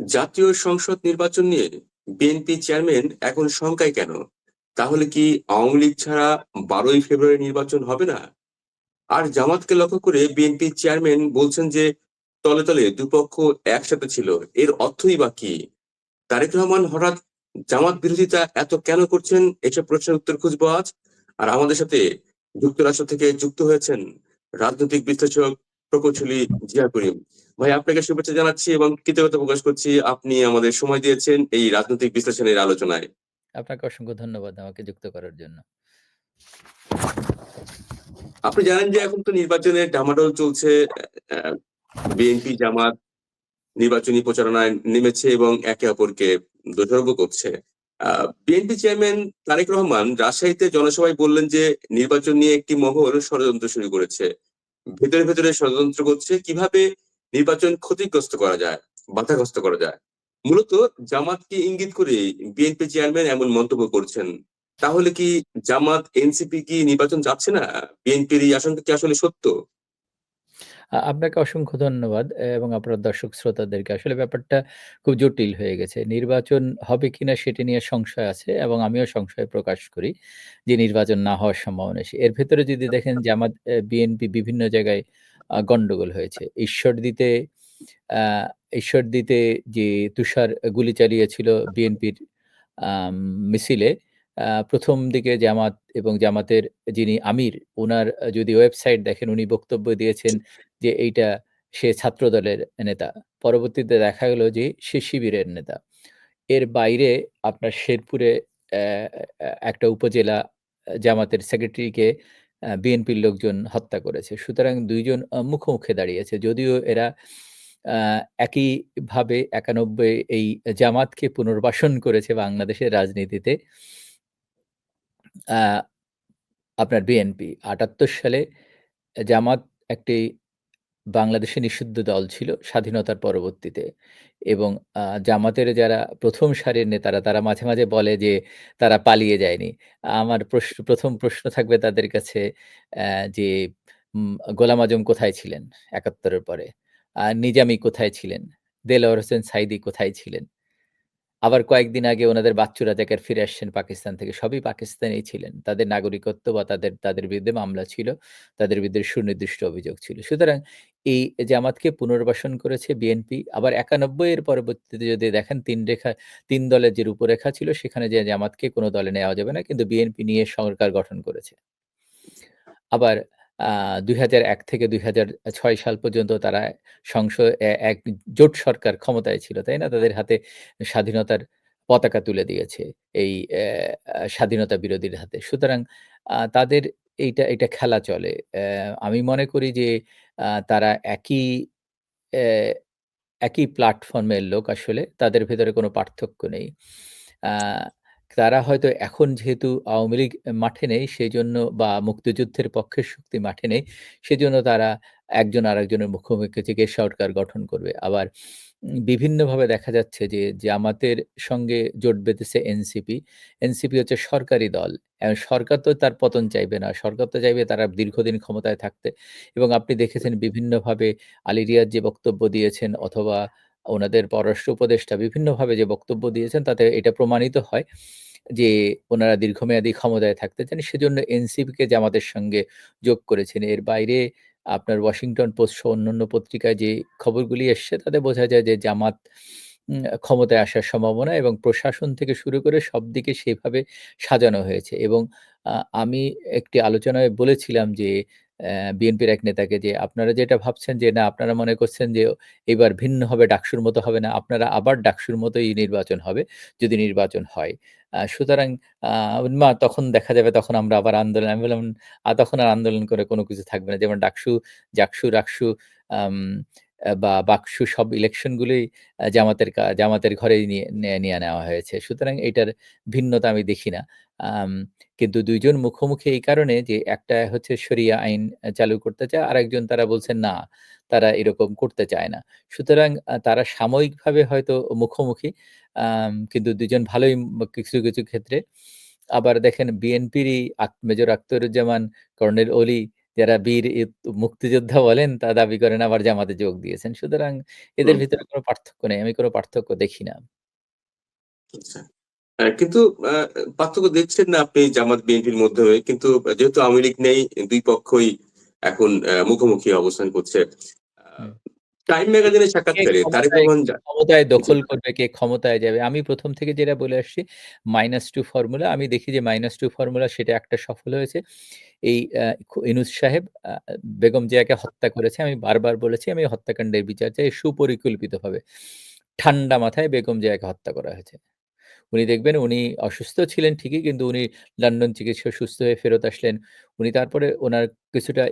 জাতীয় সংসদ নির্বাচন নিয়ে বিএনপি চেয়ারম্যান এখন শঙ্কায় কেন? তাহলে কি আওয়ামী লীগ ছাড়া বারোই ফেব্রুয়ারি নির্বাচন হবে না? আর জামাতকে লক্ষ্য করে বিএনপি চেয়ারম্যান বলছেন যে তলে তলে দুপক্ষ একসাথে ছিল, এর অর্থই বা কি? তারেক রহমান হঠাৎ জামাত বিরোধিতা এত কেন করছেন? এসব প্রশ্নের উত্তর খুঁজবো আজ। আর আমাদের সাথে যুক্তরাষ্ট্র থেকে যুক্ত হয়েছেন রাজনৈতিক বিশ্লেষক প্রকৌশলী জিয়া করিম। ভাই আপনাকে শুভেচ্ছা জানাচ্ছি এবং কৃতজ্ঞতা প্রকাশ করছি। আপনি আমাদের সময় দিয়েছেন এই রাজনৈতিক বিশ্লেষণের আলোচনায়। আপনাকে অসংখ্য ধন্যবাদ আমাকে যুক্ত করার জন্য। আপনি জানেন যে এখন তো নির্বাচনের ডামাডোল চলছে বিএনপি জামাত নির্বাচনী প্রচারণায় নেমেছে এবং একে অপরকে দোষারোপ করছে। বিএনপি চেয়ারম্যান তারেক রহমান রাজশাহীতে জনসভায় বললেন যে নির্বাচন নিয়ে একটি মহল ষড়যন্ত্র শুরু করেছে। ভেতরে ভেতরে ষড়যন্ত্র করছে। কীভাবে নির্বাচন ক্ষতিগ্রস্ত করা যায় বাধাগ্রস্ত করা যায়। মূলত জামাতকে ইঙ্গিত করে বিএনপি চেয়ারম্যান এমন মন্তব্য করছেন। তাহলে কি জামাত এনসিপি কি নির্বাচন যাচ্ছে না? বিএনপির এই আশঙ্কা কি আসলে সত্য? আপনাকে অসংখ্য ধন্যবাদ এবং আপনার দর্শক শ্রোতাদেরকে। আসলে ব্যাপারটা খুব জটিল হয়ে গেছে। নির্বাচন হবে কিনা সেটি নিয়ে সংশয় আছে এবং আমিও সংশয় প্রকাশ করি যে নির্বাচন না হওয়ার সম্ভাবনা এর ভেতরে যদি দেখেন জামাত বিএনপি বিভিন্ন জায়গায় গন্ডগোল হয়েছে। ঈশ্বর দিতে ঈশ্বর দিতে যে তুষার গুলি চালিয়েছিল বিএনপির মিছিলে প্রথম দিকে জামাত এবং জামাতের যিনি আমির ওনার যদি ওয়েবসাইট দেখেন, উনি বক্তব্য দিয়েছেন যে এইটা সে ছাত্র দলের নেতা। পরবর্তীতে দেখা গেল যে সে শিবিরের নেতা। এর বাইরে আপনার শেরপুরে একটা উপজেলা জামাতের সেক্রেটারিকে বিএনপির লোকজন হত্যা করেছে। সুতরাং দুইজন মুখোমুখি দাঁড়িয়েছে। যদিও এরা একইভাবে একানব্বই এই জামাতকে পুনর্বাসন করেছে বাংলাদেশের রাজনীতিতে আপনার বিএনপি। আটাত্তর সালে জামাত একটি বাংলাদেশে নিষিদ্ধ দল ছিল স্বাধীনতার পরবর্তীতে এবং জামাতের যারা প্রথম সারির নেতারা, তারা মাঝে মাঝে বলে যে তারা পালিয়ে যায়নি। আমার প্রশ্ন, প্রথম প্রশ্ন থাকবে তাদের কাছে যে গোলাম আজম কোথায় ছিলেন একাত্তরের পরে? আর নিজামি কোথায় ছিলেন? দেলোয়ার হোসেন সাইদি কোথায় ছিলেন? আবার কয়েকদিন আগে ওনাদের বাচ্চু রাজাকার ফিরে আসছেন পাকিস্তান থেকে। সবই পাকিস্তানেই ছিলেন। তাদের নাগরিকত্ব বা তাদের তাদের বিরুদ্ধে মামলা ছিল, তাদের বিরুদ্ধে সুনির্দিষ্ট অভিযোগ ছিল। সুতরাং এই জামাতকে পুনর্বাসন করেছে বিএনপি। আবার একানব্বই এর পরবর্তীতে যদি দেখেন, তিন রেখা, তিন দলের যে রূপরেখা ছিল, সেখানে যে জামাতকে কোনো দলে নেওয়া যাবে না, কিন্তু বিএনপি নিয়ে সরকার গঠন করেছে। আবার দুই থেকে দুই হাজার ছয় সাল পর্যন্ত তারা সংসদ এক জোট সরকার ক্ষমতায় ছিল, তাই না? তাদের হাতে স্বাধীনতার পতাকা তুলে দিয়েছে এই স্বাধীনতা বিরোধীর হাতে। সুতরাং তাদের এইটা এটা খেলা চলে। আমি মনে করি যে তারা একই একই প্ল্যাটফর্মের লোক আসলে, তাদের ভেতরে কোনো পার্থক্য নেই। তারা হয়তো এখন যেহেতু আওয়ামী লীগ মাঠে নেই সেই জন্য বা মুক্তিযুদ্ধের পক্ষের শক্তি মাঠে নেই সেজন্য তারা একজন আরেকজনের মুখোমুখি থেকে সরকার গঠন করবে। আবার বিভিন্নভাবে দেখা যাচ্ছে যে জামাতের সঙ্গে জোট বেঁধেছে এনসিপি। এনসিপি হচ্ছে সরকারি দল। সরকার তো তার পতন চাইবে না। সরকার তো চাইবে তারা দীর্ঘদিন ক্ষমতায় থাকতে। এবং আপনি দেখেছেন বিভিন্নভাবে আলী রিয়াজ যে বক্তব্য দিয়েছেন অথবা ওনাদের পররাষ্ট্র উপদেষ্টা বিভিন্নভাবে যে বক্তব্য দিয়েছেন, তাতে এটা প্রমাণিত হয় যে ওনারা দীর্ঘমেয়াদী ক্ষমতায় থাকতে চান। সেজন্য এনসিপিকে জামাতের সঙ্গে যোগ করেছেন, এর বাইরে আপনার ওয়াশিংটন পোস্ট সহ অন্যান্য পত্রিকায় যে খবরগুলি এসছে, তাতে বোঝা যায় যে জামাত ক্ষমতায় আসার সম্ভাবনা এবং প্রশাসন থেকে শুরু করে সব দিকে সেভাবে সাজানো হয়েছে। এবং আমি একটি আলোচনায় বলেছিলাম যে বিএনপির এক নেতাকে যে আপনারা যেটা ভাবছেন যে, না, আপনারা মনে করছেন যে এবার ভিন্ন হবে, ডাকসুর মতো হবে না। আপনারা আবার ডাকসুর মতোই নির্বাচন হবে যদি নির্বাচন হয়। সুতরাং মা, তখন দেখা যাবে, তখন আমরা আবার আন্দোলন, আমি বললাম তখন আর আন্দোলন করে কোনো কিছু থাকবে না। যেমন ডাকসু, জাকসু, রাকসু বা বাকসু সব ইলেকশনগুলোই জামাতের জামাতের ঘরেই নিয়ে নিয়ে নেওয়া হয়েছে। সুতরাং এটার ভিন্নতা আমি দেখি না। কিন্তু দুইজন মুখোমুখি এই কারণে যে একটা হচ্ছে শরিয়া আইন চালু করতে চায়, আরেকজন তারা বলছেন না, তারা এরকম করতে চায় না। সুতরাং তারা সাময়িকভাবে হয়তো মুখোমুখি কিন্তু দুজন ভালোই কিছু কিছু ক্ষেত্রে। আবার দেখেন বিএনপিরই মেজর আখতারুজ্জামান কর্নেল অলি যারা বীর মুক্তিযোদ্ধা বলেন তা দাবি করেন আবার জামাতে যোগ দিয়েছেন। সুতরাং এদের ভিতরে কোনো পার্থক্য নেই। আমি কোনো পার্থক্য দেখি না। আচ্ছা। কিন্তু পার্থক্য দেখছেন না আপনি জামাত বিএনপির মধ্যে হয়ে কিন্তু যেহেতু আওয়ামী লীগ নেই দুই পক্ষই এখন মুখোমুখি অবস্থান করছে। টাইম সাক্ষাৎকারে তারেক ক্ষমতায় রহমান ক্ষমতায় দখল করবে, কে ক্ষমতায় যাবে। আমি ১ম থেকে যেটা বলে আসছি -2 ফর্মুলা। আমি দেখি যে -2 ফর্মুলা সেটা একটা সফল হয়েছে। এই ইউনূস সাহেব বেগম জিয়াকে হত্যা করেছে। আমি বারবার বলেছি আমি হত্যাকাণ্ডের বিচার চাই সুপরিকল্পিতভাবে। ঠান্ডা মাথায় বেগম জিয়াকে হত্যা করা হয়েছে। উনি দেখবেন উনি অসুস্থ ছিলেন ঠিকই কিন্তু উনি লন্ডন চিকিৎসা সুস্থ হয়ে ফেরত আসলেন। উনি তারপরে ওনার কিছুটা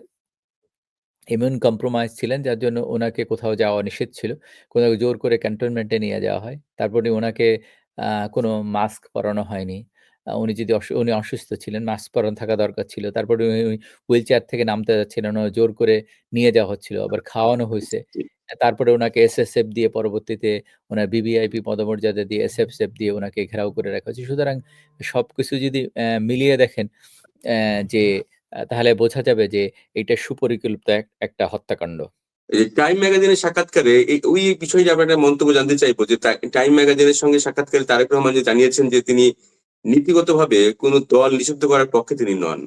ইমিউন কম্প্রোমাইজ ছিলেন যার জন্য ওনাকে কোথাও যাওয়া নিষেধ ছিল। কোথাও জোর করে ক্যান্টনমেন্টে নিয়ে যাওয়া হয়। তারপরে ওনাকে কোনো মাস্ক পরানো হয়নি। উনি যদি উনি অসুস্থ ছিলেন, মাস্ক পরানো থাকা দরকার ছিল। তারপরে উনি হুইল চেয়ার থেকে নামতে যাচ্ছিলেন জোর করে নিয়ে যাওয়া হচ্ছিল। আবার খাওয়ানো হয়েছে জি। আ তারপরে উনাকে এসএসএফ দিয়ে পরবর্তীতে উনার ভিভিআইপি পদমর্যাদা দিয়ে এসএফসেফ দিয়ে ওনাকে ঘেরাও করে রাখা হয়েছে। সুতরাং সব কিছু যদি মিলিয়ে দেখেন যে আ তাহলে বোঝা যাবে যে এটা সুপরিকল্পিত এক একটা হত্যাকাণ্ড। এই টাইম ম্যাগাজিনের সাক্ষাৎকারে এই ওই বিষয়ে যে আপনার একটা মন্তব্য জানতে চাইব যে টা টাইম ম্যাগাজিনের সঙ্গে সাক্ষাৎকারে তারেক রহমান যে জানিয়েছেন যে তিনি নীতিগতভাবে কোন দল নিষিদ্ধ করার পক্ষে তিনি নন।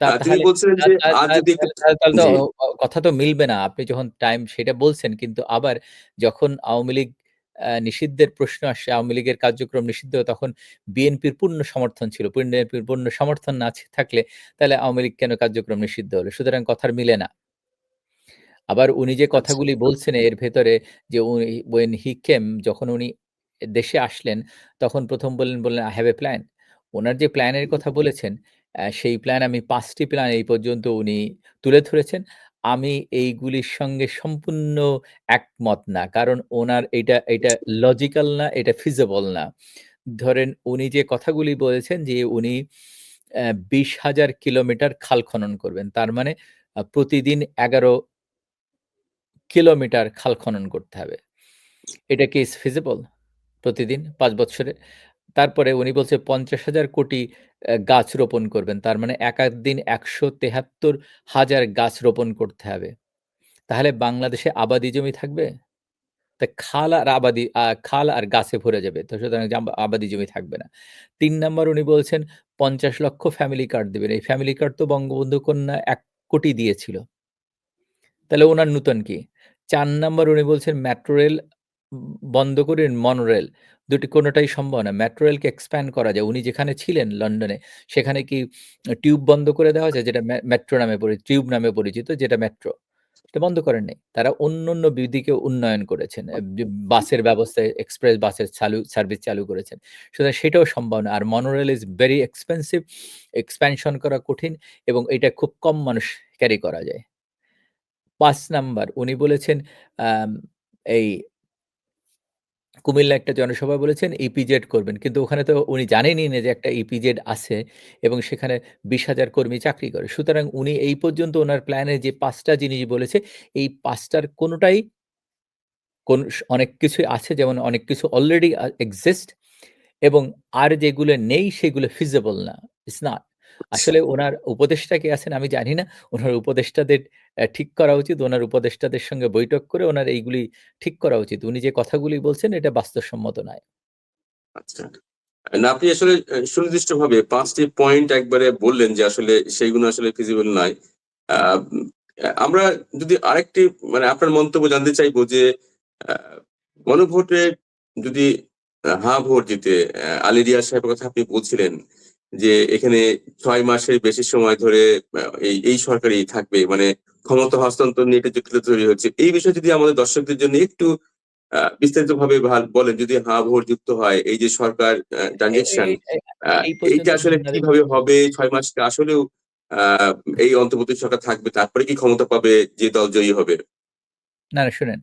তা আ তিনি তাহলে বলছিলেন যে তা আজ তা যদি একটু তাহলে তাহলে তো জি। অ অ কথা তো মিলবে না। আপনি যখন টাইম সেটা বলছেন কিন্তু আবার যখন আওয়ামী লীগ নিষিদ্ধের প্রশ্ন আসে আওয়ামী লীগের কার্যক্রম নিষিদ্ধ তখন বিএনপির পূর্ণ সমর্থন ছিল। বিএনপির পূর্ণ সমর্থন না থাকলে তাহলে আওয়ামী লীগ কেন কার্যক্রম নিষিদ্ধ হলো? সুতরাং কথার মিলে না। আবার উনি যে আচ্ছা। কথাগুলি বলছেন এর ভেতরে যে উনি when he came যখন উনি দেশে আসলেন তখন প্রথম বললেন, বললেন, "I have a plan" উনার যে প্ল্যানের কথা বলেছেন সেই প্ল্যান আমি পাঁচটি প্ল্যান এই পর্যন্ত উনি তুলে ধরেছেন। আমি এইগুলির সঙ্গে সম্পূর্ণ একমত না। কারণ ওনার এইটা এটা লজিক্যাল না, এটা feasible না। ধরেন উনি যে কথাগুলি বলেছেন যে উনি অ্যা ২০,০০০ কিলোমিটার খাল খনন করবেন। তার মানে আ প্রতিদিন ১১ কিলোমিটার খাল খনন করতে হবে। এটা কি is feasible? প্রতিদিন ৫ বৎসরে? তারপরে উনি বলছে ৫০,০০০ কোটি গাছ রোপণ করবেন। তার মানে এক, এক দিন ১৭৩,০০০ গাছ রোপণ করতে হবে। তাহলে বাংলাদেশে আবাদি জমি থাকবে? তা খাল আর আবাদি খাল আর গাছে ভরে যাবে। তো সুতরাং আবাদি জমি থাকবে না। তিন নাম্বার উনি বলছেন ৫০ লক্ষ ফ্যামিলি কার্ড দেবেন এই ফ্যামিলি কার্ড তো বঙ্গবন্ধু কন্যা ১ কোটি দিয়েছিল। তাহলে ওনার নূতন কি? ৪ নাম্বার উনি বলছেন মেট্রো রেল বন্ধ করে মনোরেল। দুটি কোনোটাই সম্ভব না। মেট্রো রেলকে এক্সপ্যান্ড করা যায়। উনি যেখানে ছিলেন লন্ডনে, সেখানে কি টিউব বন্ধ করে দেওয়া যায় যেটা মেট্রো নামে পরি টিউব নামে পরিচিত, যেটা মেট্রো। এটা বন্ধ করেন নাই। তারা অন্য অন্য বিদিকে উন্নয়ন করেছেন। বাসের ব্যবস্থায় এক্সপ্রেস বাসের চালু সার্ভিস চালু করেছেন। সুতরাং সেটাও সম্ভব না। আর monorail is very expensive expansion করা কঠিন এবং এটা খুব কম মানুষ ক্যারি করা যায়। পাঁচ নাম্বার, উনি বলেছেন এই কুমিল্লায় একটা জনসভায় বলেছেন ইপিজেড করবেন। কিন্তু ওখানে তো উনি জানেনই না যে একটা ইপিজেড আছে এবং সেখানে ২০,০০০ কর্মী চাকরি করে। সুতরাং উনি এই পর্যন্ত ওনার প্ল্যানে যে পাঁচটা জিনিস বলেছে এই ৫ টার কোনটাই কোন অনেক কিছুই আছে যেমন অনেক কিছু অলরেডি এক্সিস্ট এবং আর যেগুলো নেই সেগুলো feasible না। It's not. আচ্ছা। আসলে ওনার উপদেষ্টা কে আছেন আমি জানি না। উনার উপদেষ্টাদের ঠিক করা উচিত। উনার উপদেষ্টাদের সঙ্গে বৈঠক করে ওনার এইগুলি ঠিক করা উচিত। উনি যে কথাগুলি বলছেন এটা বাস্তবসম্মত নয়। আচ্ছা। না আপনি আসলে সুনির্দিষ্টভাবে ৫ টি পয়েন্ট একবারে বললেন যে আসলে সেইগুলো আসলে feasible নয়। আমরা যদি আরেকটি মানে আপনার মন্তব্য জানতে চাইব যে গণভোটে যদি হ্যাঁ ভোট দিতে অ্যা আলী রিয়াজ সাহেবের কথা আপনি বলছিলেন যে এখানে ছয় মাসের বেশি সময় ধরে এই, এই সরকারই থাকবে। মানে ক্ষমতা হস্তান্তর নিয়ে একটা জটিলতা তৈরি হচ্ছে। এই বিষয়ে যদি আমাদের দর্শকদের জন্য একটু আ বিস্তারিতভাবে ভালো বলেন যদি হ্যাঁ ভোট যুক্ত হয় এই যে সরকার ট্রানজেকশন এইটা আসলে কীভাবে হবে? ৬ মাস আসলেও এই অন্তর্বর্তী সরকার থাকবে তারপরে কি ক্ষমতা পাবে যে দল জয়ী হবে? না শুনেন।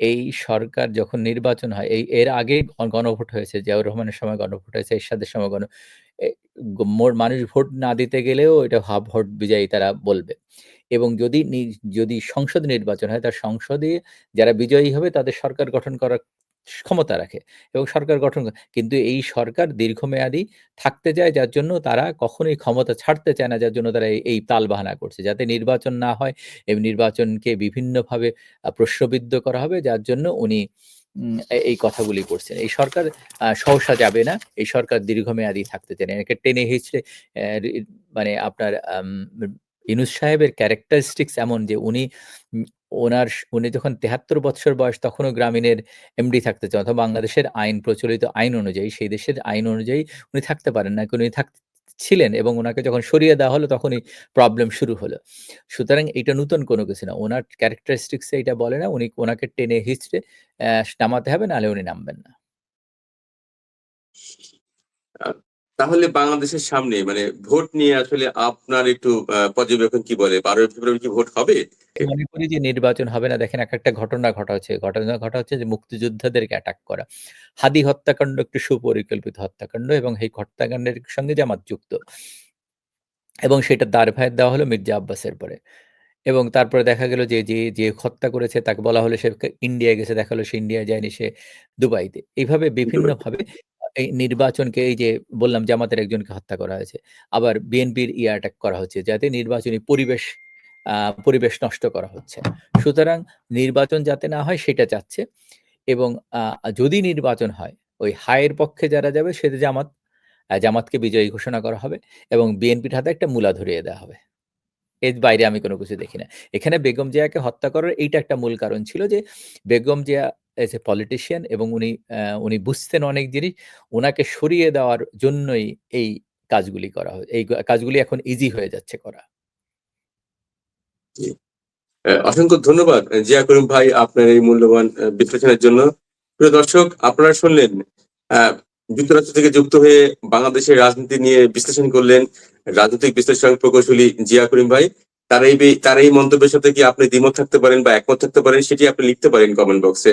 এই সরকার যখন নির্বাচন হয় এই এর আগেই গণভোট হয়েছে। জিয়াউর রহমানের সময় গণভোট হয়েছে, এরশাদের সময় গণ মানুষ ভোট না দিতে গেলেও এটা হাফ ভোট বিজয়ী তারা বলবে। এবং যদি যদি সংসদ নির্বাচন হয় তার সংসদে যারা বিজয়ী হবে তাদের সরকার গঠন করার ক্ষমতা রাখে এবং সরকার গঠন। কিন্তু এই সরকার দীর্ঘমেয়াদী থাকতে চায় যার জন্য তারা কখনোই ক্ষমতা ছাড়তে চায় না, যার জন্য তারা এই এই তালবাহানা করছে। যাতে নির্বাচন না হয়, এবং নির্বাচনকে বিভিন্নভাবে প্রশ্নবিদ্ধ করা হবে, যার জন্য উনি এই কথাগুলি করছেন। এই সরকার সহসা যাবে না। এই সরকার দীর্ঘমেয়াদী থাকতে চায় না। একে টেনে হিঁচড়ে মানে আপনার ইনুস সাহেবের ক্যারেক্টারিস্টিক্স এমন যে উনি ওনার উনি যখন তেহাত্তর বছর বয়স তখনও গ্রামীণের এমডি থাকতে চান অথবা বাংলাদেশের আইন প্রচলিত আইন অনুযায়ী, সেই দেশের আইন অনুযায়ী উনি থাকতে পারেন না। উনি থাক, ছিলেন এবং ওনাকে যখন সরিয়ে দেওয়া হলো তখনই প্রবলেম শুরু হলো। সুতরাং এটা নূতন কোনো কিছু না। ওনার ক্যারেক্টারিস্টিক্স এটা বলে না। উনি ওনাকে টেনে হিঁচড়ে নামাতে হবে, নাহলে উনি নামবেন না। তাহলে বাংলাদেশের সামনে মানে ভোট নিয়ে আসলে আপনার একটু পর্যবেক্ষণ কি বলে? ১২ই ফেব্রুয়ারি কি ভোট হবে? মনে করি যে নির্বাচন হবে না। দেখেন এক একটা ঘটনা ঘটা হচ্ছে। ঘটনা ঘটা হচ্ছে যে মুক্তিযোদ্ধাদেরকে অ্যাটাক করা। হাদি হত্যাকাণ্ড একটি সুপরিকল্পিত হত্যাকাণ্ড এবং এই হত্যাকাণ্ডের সঙ্গে জামাত যুক্ত। এবং সেটার দায়ভার দেওয়া হলো মির্জা আব্বাসের পরে। এবং তারপরে দেখা গেল যে, যে, যে হত্যা করেছে তাকে বলা হলো সে ইন্ডিয়ায় গেছে। দেখা হলো সে ইন্ডিয়ায় যায়নি সে দুবাইতে। এইভাবে বিভিন্নভাবে এই নির্বাচনকে এই যে বললাম জামাতের একজনকে হত্যা করা হয়েছে। আবার বিএনপির ইয়ে অ্যাটাক করা হচ্ছে যাতে নির্বাচনী পরিবেশ পরিবেশ নষ্ট করা হচ্ছে। সুতরাং নির্বাচন যাতে না হয় সেটা চাচ্ছে এবং যদি নির্বাচন হয়, ওই হায়ের পক্ষে যারা যাবে সেটা জামাত। জামাতকে বিজয়ী ঘোষণা করা হবে এবং বিএনপির হাতে একটা মূলা ধরিয়ে দেওয়া হবে। এর বাইরে আমি কোনো কিছু দেখি না। এখানে বেগম জিয়াকে হত্যা করার এইটা একটা মূল কারণ ছিল যে, Begum Zia as a politician এবং উনি উনি বুঝতেন অনেক জিনিস। ওনাকে সরিয়ে দেওয়ার জন্যই এই কাজগুলি করা হয়। এই কাজগুলি এখন ইজি হয়ে যাচ্ছে করা। অসংখ্য ধন্যবাদ, জিয়া করিম ভাই, আপনার এই মূল্যবান বিশ্লেষণের জন্য। প্রিয় দর্শক, আপনারা শুনলেন যুক্তরাষ্ট্র থেকে যুক্ত হয়ে বাংলাদেশের রাজনীতি নিয়ে বিশ্লেষণ করলেন রাজনৈতিক বিশ্লেষক প্রকৌশলী জিয়া করিম ভাই। তার এই তার এই মন্তব্যের সাথে কি আপনি দ্বিমত থাকতে পারেন বা একমত থাকতে পারেন, সেটি আপনি লিখতে পারেন কমেন্ট বক্সে।